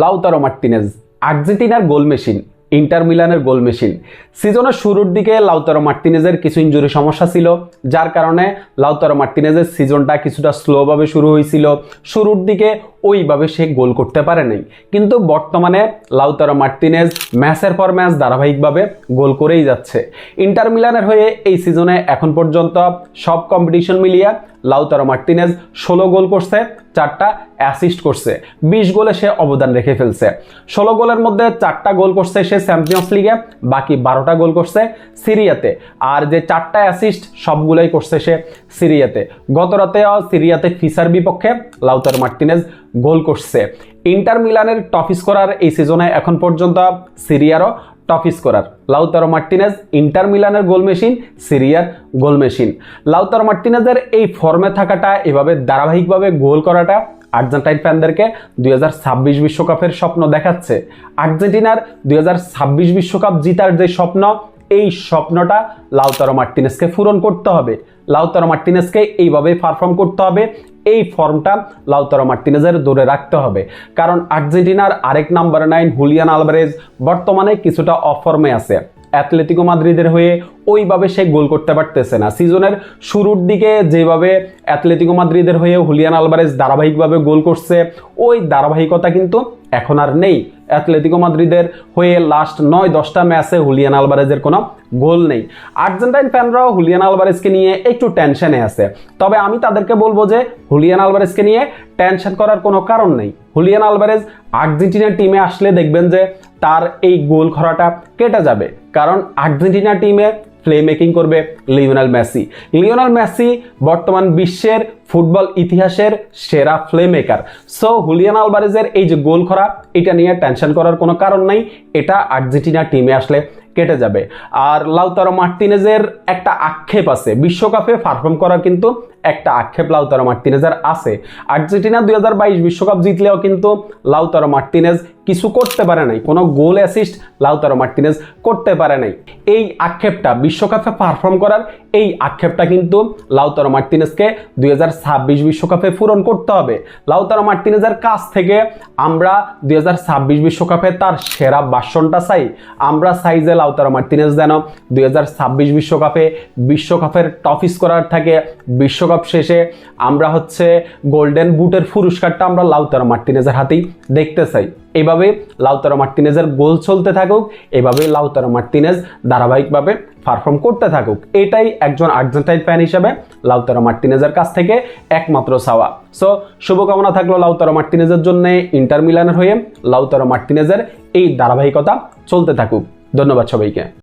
Lautaro Martinez, আর্জেন্টিনার goal machine, inter মিলানের goal machine. সিজনের শুরুর দিকে লাউতারো মার্টিনেজের কিছু ইঞ্জুরি সমস্যা ছিল, যার কারণে লাউতারো মার্টিনেজের সিজনটা কিছুটা স্লোভাবে শুরু হয়েছিল। শুরুর দিকে ওইভাবে সে গোল করতে পারে নাই। কিন্তু বর্তমানে লাউতারো মার্টিনেজ ম্যাচের পর ম্যাচ ধারাবাহিকভাবে গোল করেই যাচ্ছে। ইন্টার মিলানের হয়ে এই সিজনে এখন পর্যন্ত সব কম্পিটিশন মিলিয়ে লাউতারো মার্টিনেজ ষোলো গোল করছে, চারটা অ্যাসিস্ট করছে। বিশ গোলে সে অবদান রেখে ফেলছে। ষোলো গোলের মধ্যে চারটা গোল করছে সে চ্যাম্পিয়ন্স লিগে বাকি বারোটা গোল করছে সিরিয়াতে। আর যে চারটা অ্যাসিস্ট সবগুলোই করছে সে সিরিয়াতে। গত রাতেও সিরিয়াতে ফিসার বিপক্ষে লাউতার মার্টিনেজ গোল করছে। ইন্টার মিলানের টপ স্কোরার এই সিজনে এখন পর্যন্ত সিরিয়ারও top scorer. Lautaro Martinez Inter মিলানের গোল মেশিন, সিরিয়ার গোল মেশিন। লাউতারো মার্টিনেজের এই ফর্মে থাকাটা, এভাবে ধারাবাহিকভাবে গোল করাটা আর্জেন্টাইন ফ্যানদেরকে দুই বিশ্বকাপের স্বপ্ন দেখাচ্ছে। আর্জেন্টিনার দুই বিশ্বকাপ জিতার যে স্বপ্ন এই স্বপ্নটা লাউতারো মার্টিনেসকে পূরণ করতে হবে। লাউতারো মার্টিনেসকে এইভাবে পারফর্ম করতে হবে। এই ফর্মটা লাউতারো মার্টিনেজের দূরে রাখতে হবে। কারণ আর্জেন্টিনার আরেক নাম্বার নাইন হুলিয়ান আলভারেজ বর্তমানে কিছুটা অফর্মে আছে। অ্যাথলেটিকো মাদ্রিদের হয়ে ওইভাবে সে গোল করতে পারতেছে না। সিজনের শুরুর দিকে যেভাবে অ্যাথলেটিকো মাদ্রিদের হয়ে হুলিয়ান আলভারেজ ধারাবাহিকভাবে গোল করছে, ওই ধারাবাহিকতা কিন্তু এখন আর নেই। অ্যাথলেটিকো মাদ্রিদের হয়ে লাস্ট নয়, দশটা ম্যাচে হুলিয়ান আলভারেজের কোনো গোল নেই। আর্জেন্টাইন ফ্যানরাও হুলিয়ান আলভারেজকে নিয়ে একটু টেনশনে আছে। তবে আমি তাদেরকে বলব যে, হুলিয়ান আলভারেজকে নিয়ে টেনশন করার কোনো কারণ নেই। হুলিয়ান আলভারেজ আর্জেন্টিনার টিমে আসলে দেখবেন যে, তার এই গোল খরাটা কেটে যাবে। কারণ আর্জেন্টিনা টিমে প্লে মেকিং করবে লিওনাল মেসি। লিওনাল মেসি বর্তমান বিশ্বের ফুটবল ইতিহাসের সেরা প্লে মেকার সো হুলিয়ান আলভারেজের এই যে গোল খরা, এটা নিয়ে টেনশন করার কোনো কারণ নাই। এটা আর্জেন্টিনা টিমে আসলে কেটে যাবে। আর লাউতারো মার্টিনেজের একটা আক্ষেপ আছে। বিশ্বকাপে পারফর্ম করার কিন্তু একটা আক্ষেপ লাউতারো মার্টিনেজের আছে। আর্জেন্টিনা দুই হাজার বাইশ বিশ্বকাপ জিতলেও কিন্তু লাউতারো মার্টিনেজ কিছু করতে পারে নাই। কোনো গোল অ্যাসিস্ট লাউতারো মার্টিনেজ করতে পারে নাই। এই আক্ষেপটা বিশ্বকাপে পারফর্ম করার এই আক্ষেপটা কিন্তু লাউতারো মার্টিনেজকে দুই বিশ্বকাপে পূরণ করতে হবে। লাউতারো মার্টিনেজের কাছ থেকে আমরা দুই হাজার ছাব্বিশ বিশ্বকাপে তার সেরা বাসনটা চাই। আমরা চাই যে লাউতারো মার্টিনেজ যেন দুই হাজার ছাব্বিশ বিশ্বকাপে বিশ্বকাপের টপ স্কোরার থাকে। বিশ্বকাপ শেষে আমরা হচ্ছে গোল্ডেন বুটের পুরস্কারটা আমরা লাউতারো মার্টিনেজের হাতেই দেখতে চাই। এভাবে লাউতারো মার্টিনেজের গোল চলতে থাকুক এভাবে লাউতারো মার্টিনেজ ধারাবাহিকভাবে পারফর্ম করতে থাকুক, এটাই একজন আর্জেন্টাইন ফ্যান হিসেবে লাউতারো মার্টিনেজের কাছ থেকে একমাত্র চাওয়া। সো শুভকামনা থাকল লাউতারো মার্টিনেজের জন্য ইন্টার মিলানের হয়ে। লাউতারো মার্টিনেজের এই ধারাবাহিকতা চলতে থাকুক। ধন্যবাদ সবাইকে।